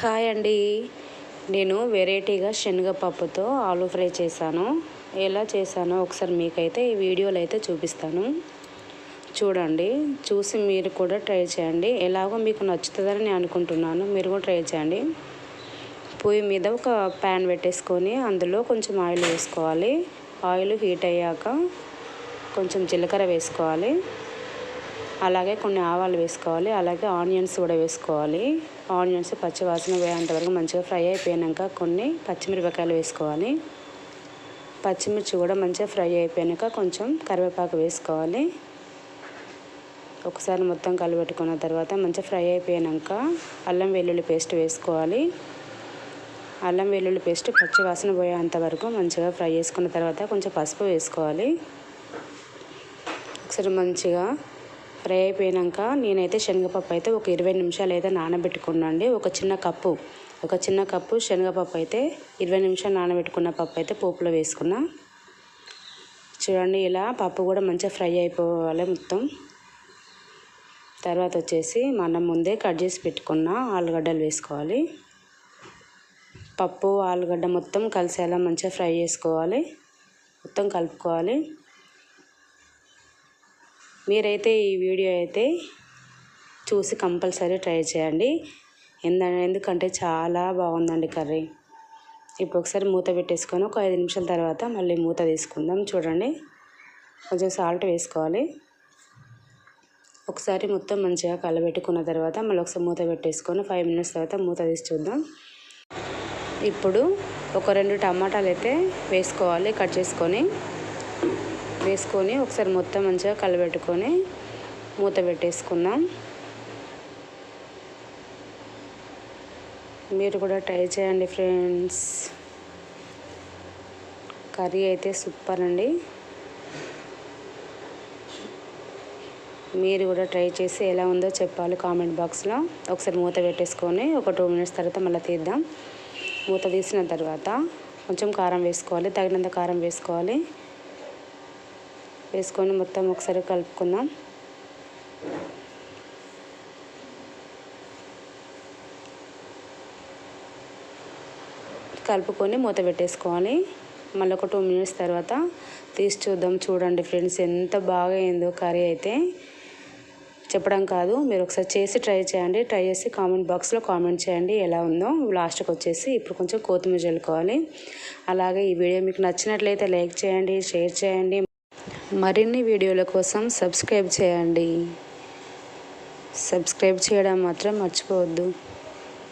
Hi అండి. నేను వెరైటీగా శనగపప్పుతో ఆలూ ఫ్రై చేశాను. ఎలా చేశానో ఒకసారి మీకైతే ఈ వీడియోలో అయితే చూపిస్తాను. చూడండి చూసి మీరు కూడా ట్రై చేయండి. ఎలాగో మీకు నచ్చుతుందని నేను అనుకుంటున్నాను. మీరు కూడా ట్రై చేయండి. పొయ్యి మీద ఒక ప్యాన్ పెట్టేసుకొని అందులో కొంచెం ఆయిల్ వేసుకోవాలి. ఆయిల్ హీట్ అయ్యాక కొంచెం జీలకర్ర వేసుకోవాలి. అలాగే కొన్ని ఆవాలు వేసుకోవాలి అలాగే ఆనియన్స్ కూడా వేసుకోవాలి. ఆనియన్స్ పచ్చివాసన పోయేంత వరకు మంచిగా ఫ్రై అయిపోయాక కొన్ని పచ్చిమిరపకాయలు వేసుకోవాలి. పచ్చిమిర్చి కూడా మంచిగా ఫ్రై అయిపోయాక కొంచెం కరివేపాకు వేసుకోవాలి. ఒకసారి మొత్తం కలిపెట్టుకున్న తర్వాత మంచిగా ఫ్రై అయిపోయాక అల్లం వెల్లుల్లి పేస్ట్ వేసుకోవాలి. అల్లం వెల్లుల్లి పేస్ట్ పచ్చి వాసన పోయేంత వరకు మంచిగా ఫ్రై చేసుకున్న తర్వాత కొంచెం పసుపు వేసుకోవాలి. ఒకసారి మంచిగా ఫ్రై అయిపోయాక నేనైతే శనగపప్పు అయితే ఒక ఇరవై నిమిషాలు అయితే నానబెట్టుకున్నాండి ఒక చిన్న కప్పు ఒక చిన్న కప్పు శనగపప్పు అయితే ఇరవై నిమిషాలు నానబెట్టుకున్న పప్పు అయితే పోపులో వేసుకున్నా. చూడండి ఇలా పప్పు కూడా మంచిగా ఫ్రై అయిపోవాలి మొత్తం. తర్వాత వచ్చేసి మనం ముందే కట్ చేసి పెట్టుకున్న ఆలుగడ్డలు వేసుకోవాలి. పప్పు ఆలుగడ్డ మొత్తం కలిసేలా మంచిగా ఫ్రై చేసుకోవాలి. మొత్తం కలుపుకోవాలి. మీరైతే ఈ వీడియో అయితే చూసి కంపల్సరీ ట్రై చేయండి. ఎందుకంటే చాలా బాగుందండి కర్రీ. ఇప్పుడు ఒకసారి మూత పెట్టేసుకొని ఒక ఐదు నిమిషాల తర్వాత మళ్ళీ మూత తీసుకుందాం. చూడండి. కొంచెం సాల్ట్ వేసుకోవాలి. ఒకసారి మొత్తం మంచిగా కలబెట్టుకున్న తర్వాత మళ్ళీ ఒకసారి మూత పెట్టేసుకొని ఫైవ్ మినిట్స్ తర్వాత మూత తీసి చూద్దాం. ఇప్పుడు ఒక రెండు టమాటాలు అయితే వేసుకోవాలి కట్ చేసుకొని. వేసుకొని ఒకసారి మొత్తం మంచిగా కలబెట్టుకొని మూత పెట్టేసుకుందాం. మీరు కూడా ట్రై చేయండి ఫ్రెండ్స్. కర్రీ అయితే సూపర్ అండి. మీరు కూడా ట్రై చేసి ఎలా ఉందో చెప్పాలి కామెంట్ బాక్స్లో. ఒకసారి మూత పెట్టేసుకొని ఒక టూ మినిట్స్ తర్వాత మళ్ళీ తీద్దాం. మూత తీసిన తర్వాత కొంచెం కారం వేసుకోవాలి తగినంత కారం వేసుకోవాలి. వేసుకొని మొత్తం ఒకసారి కలుపుకుందాం. కలుపుకొని మూత పెట్టేసుకోవాలి. మళ్ళీ ఒక టూ మినిట్స్ తర్వాత తీసి చూద్దాం. చూడండి ఫ్రెండ్స్ ఎంత బాగా అయిందో కర్రీ అయితే. చెప్పడం కాదు మీరు ఒకసారి చేసి ట్రై చేయండి. ట్రై చేసి కామెంట్ బాక్స్లో కామెంట్ చేయండి ఎలా ఉందో. లాస్ట్కి వచ్చేసి ఇప్పుడు కొంచెం కొత్తిమీర చల్లుకోవాలి. అలాగే ఈ వీడియో మీకు నచ్చినట్లయితే లైక్ చేయండి షేర్ చేయండి. మరిన్ని వీడియోల కోసం సబ్స్క్రైబ్ చేయండి. సబ్స్క్రైబ్ చేయడం మాత్రం మర్చిపోవద్దు.